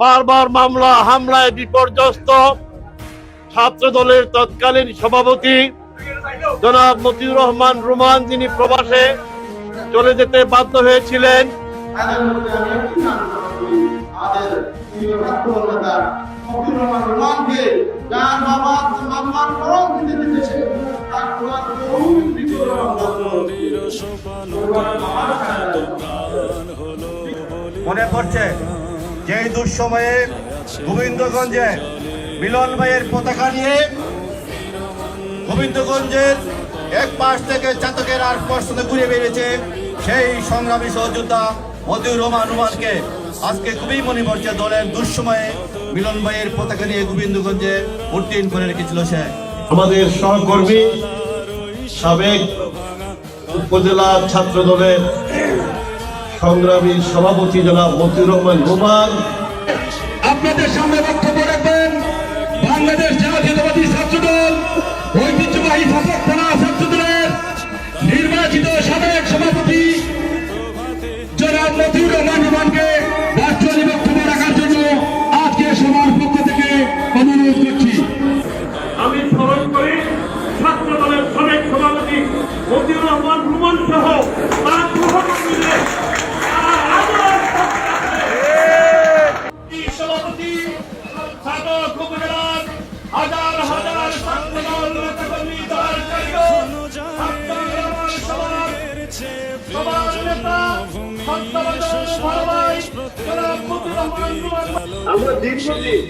বারবার মামলা, হামলায় বিপর্যস্ত ছাত্র দলের তৎকালীন সভাপতি জনাব মতিউর রহমান রুমান, যিনি প্রবাসে চলে যেতে বাধ্য হয়েছিলেন। মনে পড়ছে? যে দুঃসময়ে গোবিন্দগঞ্জে মিলন ভাইয়ের পতাকা নিয়ে গোবিন্দগঞ্জের এক পাশ থেকে চাতকের আর পর্ষদে ঘুরে বেরিয়েছে সেই সংগ্রামী সহযোদ্ধা মতিউর রহমান রহমানকে আজকে খুবই মনে পড়ছে দলের দুঃসময়ে মিলন ভাইয়ের পতাকা নিয়ে গোবিন্দগঞ্জে উত্তীর্ণ করে রেখেছিল সে। আমাদের সহকর্মী, সাবেক উপজেলা ছাত্র দলের সংগ্রামী সভাপতি জনাব মতিউর রহমান গোপাল। আপনাদের সামনে বক্তব্য রাখবেন। বাংলাদেশ জাতীয়তাবাদী ছাত্রদল, ঐতিহ্যবাহী শাসক থানা ছাত্রদলের নির্বাচিত সাবেক সভাপতি জনাব মতিউর আমরা দীর্ঘদিন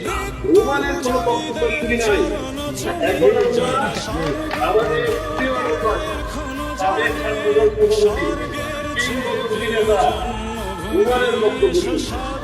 রোমানের কোন বক্তব্য শুনি নাই এখন আমাদের রুমানের বক্তব্য।